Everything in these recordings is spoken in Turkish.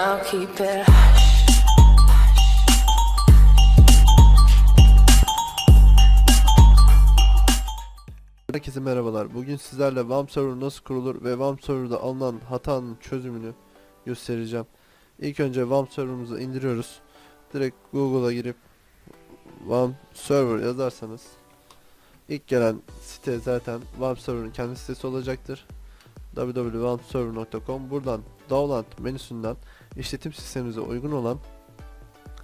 I'll keep it. Herkese merhabalar. Bugün sizlerle WAMP server nasıl kurulur ve WAMP serverda alınan hatanın çözümünü göstereceğim. İlk önce WAMP serverımızı indiriyoruz. Direkt Google'a girip WAMP server yazarsanız ilk gelen site zaten WAMP server'ın kendi sitesi olacaktır. www.wampserver.com Buradan download menüsünden işletim sisteminize uygun olan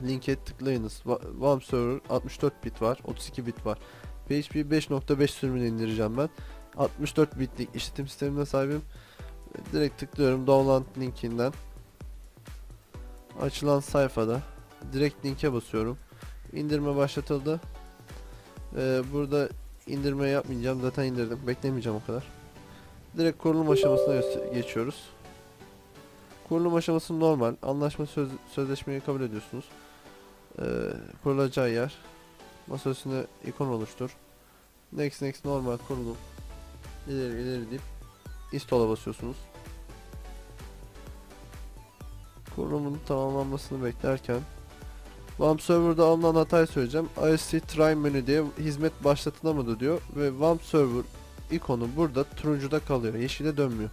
linke tıklayınız. WAMP server 64 bit var, 32 bit var. PHP 5.5 sürümünü indireceğim ben. 64 bitlik işletim sistemine sahibim. Direkt tıklıyorum download linkinden. Açılan sayfada direkt linke basıyorum. İndirme başlatıldı. Ee, burada indirme yapmayacağım. Zaten indirdim. Beklemeyeceğim o kadar. Direkt kurulum aşamasına geçiyoruz. Kurulum aşaması normal. Anlaşma söz sözleşmeyi kabul ediyorsunuz. Ee, kurulacağı yer. Masa üstüne ikon oluştur. Next next normal kurulum. İleri ileri deyip install'a basıyorsunuz. Kurulumun tamamlanmasını beklerken WAMP server'da alınan hatayı söyleyeceğim. ISC try menü diye hizmet başlatılamadı diyor ve WAMP server ikonu burada turuncuda kalıyor. Yeşile dönmüyor.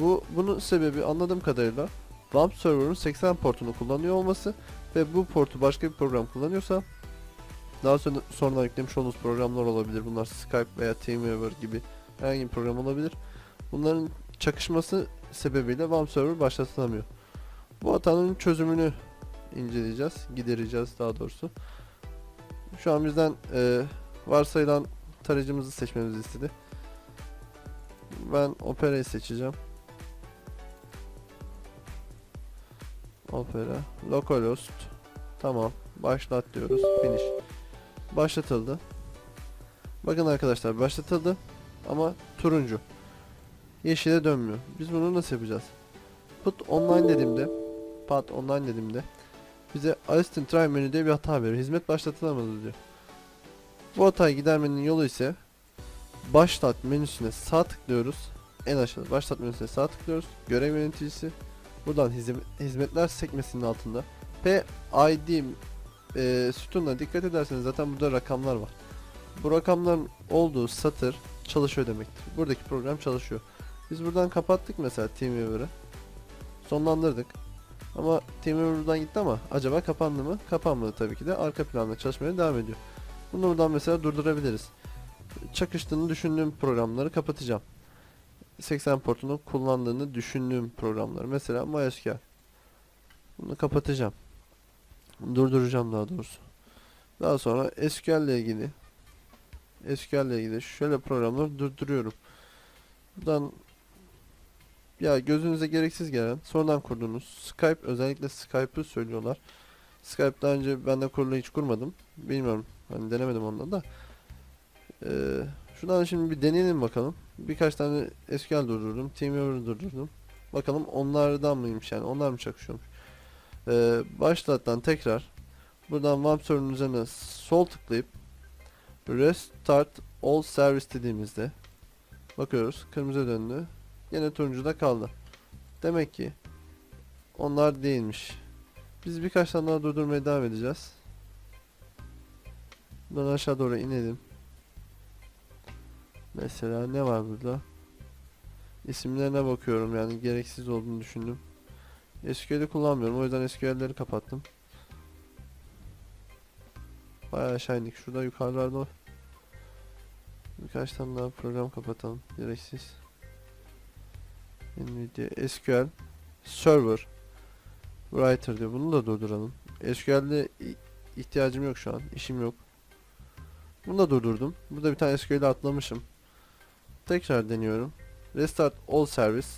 Bu bunun sebebi anladığım kadarıyla WAMP server'ın 80 portunu kullanıyor olması ve bu portu başka bir program kullanıyorsa daha sonra sonradan yüklemiş olduğunuz programlar olabilir. Bunlar Skype veya TeamViewer gibi herhangi bir program olabilir. Bunların çakışması sebebiyle WAMP server başlatılamıyor. Bu hatanın çözümünü inceleyeceğiz, gidereceğiz daha doğrusu. Şu an bizden e, varsayılan tarayıcımızı seçmemizi istedi. Ben Opera'yı seçeceğim. Opera, localhost. Tamam. Başlat diyoruz. Finish. Başlatıldı. Bakın arkadaşlar başlatıldı ama turuncu. Yeşile dönmüyor. Biz bunu nasıl yapacağız? Put online dediğimde pat online dediğimde bize Assistant Try menü diye bir hata veriyor. Hizmet başlatılamadı diyor. Bu hatayı gidermenin yolu ise başlat menüsüne sağ tıklıyoruz. En aşağıda başlat menüsüne sağ tıklıyoruz. Görev yöneticisi. Buradan hizmet, hizmetler sekmesinin altında P ID e, sütununa dikkat ederseniz zaten burada rakamlar var. Bu rakamların olduğu satır çalışıyor demektir. Buradaki program çalışıyor. Biz buradan kapattık mesela TeamViewer'ı. Sonlandırdık. Ama TeamViewer buradan gitti ama acaba kapandı mı? Kapanmadı tabii ki de. Arka planda çalışmaya devam ediyor. Bunu buradan mesela durdurabiliriz. Çakıştığını düşündüğüm programları kapatacağım. 80 portunu kullandığını düşündüğüm programları. Mesela MySQL. Bunu kapatacağım. Durduracağım daha doğrusu. Daha sonra SQL ile ilgili SQL ile ilgili şöyle programları durduruyorum. Buradan ya gözünüze gereksiz gelen sonradan kurduğunuz Skype özellikle Skype'ı söylüyorlar. Skype daha önce ben de kurulu hiç kurmadım. Bilmiyorum. Hani denemedim onda da. Ee, şuradan şimdi bir deneyelim bakalım. Birkaç tane SQL durdurdum. TeamViewer durdurdum. Bakalım onlardan mıymış yani. Onlar mı çakışıyormuş. Ee, başlattan tekrar buradan web server'ın üzerine sol tıklayıp restart all service dediğimizde bakıyoruz kırmızı döndü yine turuncuda kaldı demek ki onlar değilmiş biz birkaç tane daha durdurmaya devam edeceğiz buradan aşağı doğru inelim mesela ne var burada isimlerine bakıyorum yani gereksiz olduğunu düşündüm SQL'i kullanmıyorum. O yüzden SQL'leri kapattım. Bayağı aşağı. Şurada yukarılarda birkaç tane daha program kapatalım. Gereksiz. Nvidia SQL Server Writer diyor. Bunu da durduralım. SQL'de ihtiyacım yok şu an. İşim yok. Bunu da durdurdum. Burada bir tane SQL'i atlamışım. Tekrar deniyorum. Restart all service.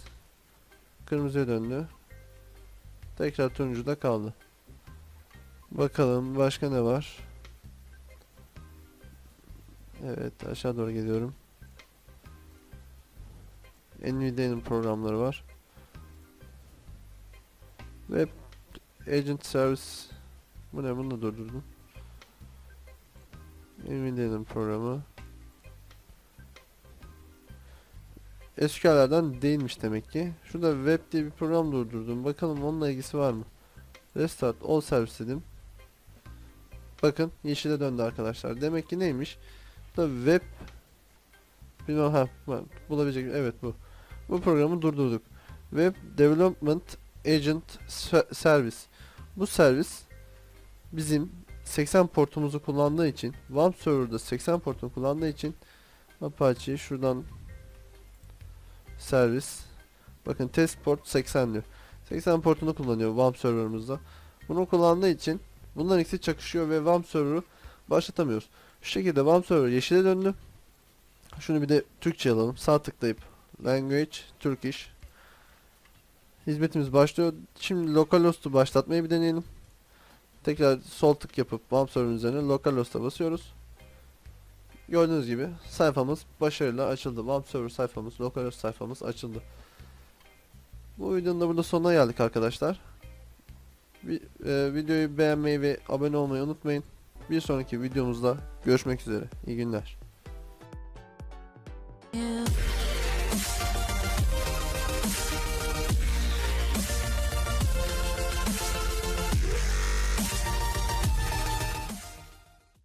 Kırmızıya döndü. Tekrar turuncuda kaldı. Bakalım başka ne var? Evet aşağı doğru geliyorum. Nvidia'nın programları var. Web Agent Service Bu ne bunu da durdurdum. Nvidia'nın programı. SQL'lerden değilmiş demek ki. Şurada web diye bir program durdurdum. Bakalım onunla ilgisi var mı? Restart all service dedim. Bakın yeşile döndü arkadaşlar. Demek ki neymiş? Bu da web bilmem ha bulabilecek evet bu. Bu programı durdurduk. Web Development Agent Se- Service. Bu servis bizim 80 portumuzu kullandığı için WAMP server'da 80 portunu kullandığı için Apache şuradan servis bakın test port 80 diyor. 80 portunu kullanıyor WAMP server'ımızda. Bunu kullandığı için bunların ikisi çakışıyor ve WAMP server'ı başlatamıyoruz. Şu şekilde WAMP server yeşile döndü. Şunu bir de Türkçe alalım. Sağ tıklayıp Language Turkish Hizmetimiz başlıyor. Şimdi localhost'u başlatmayı bir deneyelim. Tekrar sol tık yapıp WAMP server'ın üzerine localhost'a basıyoruz. Gördüğünüz gibi sayfamız başarıyla açıldı. WAMP server sayfamız, localhost sayfamız açıldı. Bu videonun da burada sonuna geldik arkadaşlar. Vi- e, videoyu beğenmeyi ve abone olmayı unutmayın. Bir sonraki videomuzda görüşmek üzere. İyi günler. You